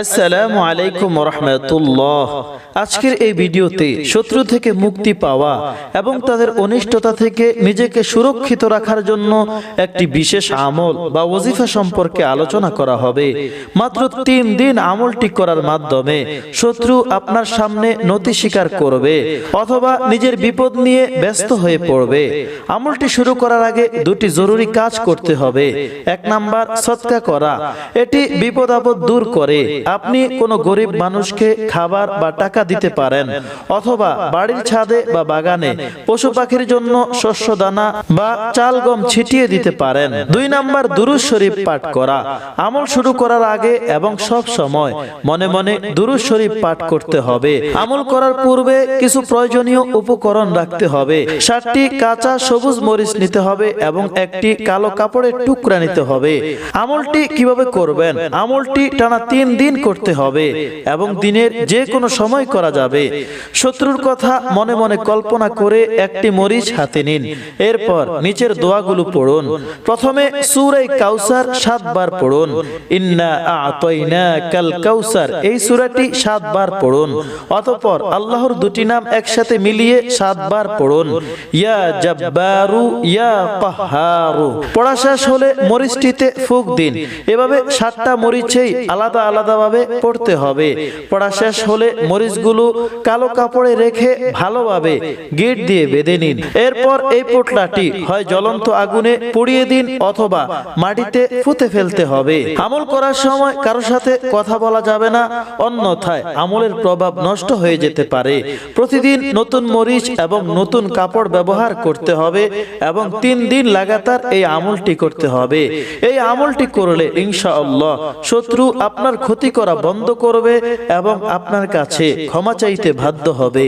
আসসালামু আলাইকুম রহমতুল্লাহ আজকের এই ভিডিওতে শত্রু থেকে মুক্তি পাওয়া এবং তাদের অনিষ্টতা থেকে নিজেকে সুরক্ষিত রাখার জন্য একটি বিশেষ আমল বা ওজিফা সম্পর্কে আলোচনা করা হবে। মাত্র তিন দিন আমলটি করার মাধ্যমে শত্রু আপনার সামনে নতি স্বীকার করবে অথবা নিজের বিপদ নিয়ে ব্যস্ত হয়ে পড়বে। আমলটি শুরু করার আগে দুটি জরুরি কাজ করতে হবে। এক নাম্বার, সৎকা করা। এটি বিপদ আপদ দূর করে। আপনি কোনো গরিব মানুষকে খাবার বা টাকা দিতে পারেন অথবা বাড়ির ছাদে বা বাগানে পশু পাখির জন্য শস্য দানা বা চাল গম ছিটিয়ে দিতে পারেন। দুই নাম্বার দুরুজ শরীফ পাঠ করা। আমল শুরু করার আগে এবং সব সময় মনে মনে দুরুজ শরীফ পাঠ করতে হবে। আমল করার পূর্বে কিছু প্রয়োজনীয় উপকরণ রাখতে হবে। ষাটটি কাঁচা সবুজ মরিচ নিতে হবে এবং একটি কালো কাপড়ের টুকরা নিতে হবে আমলটি কীভাবে করবেন আমলটি টানা তিন দিন করতে হবে এবং দিনের যে কোনো সময় করা যাবে। শত্রুর কথা মনে মনে কল্পনা করে একটি মরিচ হাতে নিন। এরপর নিচের দোয়াগুলো পড়ুন। প্রথমে সুরাই কাউসার সাতবার পড়ুন। ইন্না আতইনা কাল কাউসার। এই সূরাটি সাতবার পড়ুন। অতঃপর আল্লাহর দুটি নাম একসাথে মিলিয়ে সাতবার পড়ুন। ইয়া জাব্বারু ইয়া কাহারু পড়া শেষ হলে মরিচটিতে ফুক দিন। এভাবে সাতটা মরিচেই আলাদা আলাদা আলাদাভাবে পড়তে হবে। পড়া শেষ হলে মরিচগুলো কালো কাপড়ে রেখে ভালোভাবে গিট দিয়ে বেঁধে নিন। এরপর এই পোটলাটি হয় জ্বলন্ত আগুনে পুড়িয়ে দিন অথবা মাটিতে ফুতে ফেলতে হবে। আমল করার সময় কারোর সাথে কথা বলা যাবে না, অন্যথায় আমলের প্রভাব নষ্ট হয়ে যেতে পারে। প্রতিদিন নতুন মরিচ এবং নতুন কাপড় ব্যবহার করতে হবে এবং তিন দিন লাগাতার এই আমলটি করতে হবে। এই আমলটি করলে ইনশাআল্লাহ শত্রু আপনার ক্ষতি করা বন্ধ করবে এবং আপনার কাছে ক্ষমা চাইতে বাধ্য হবে।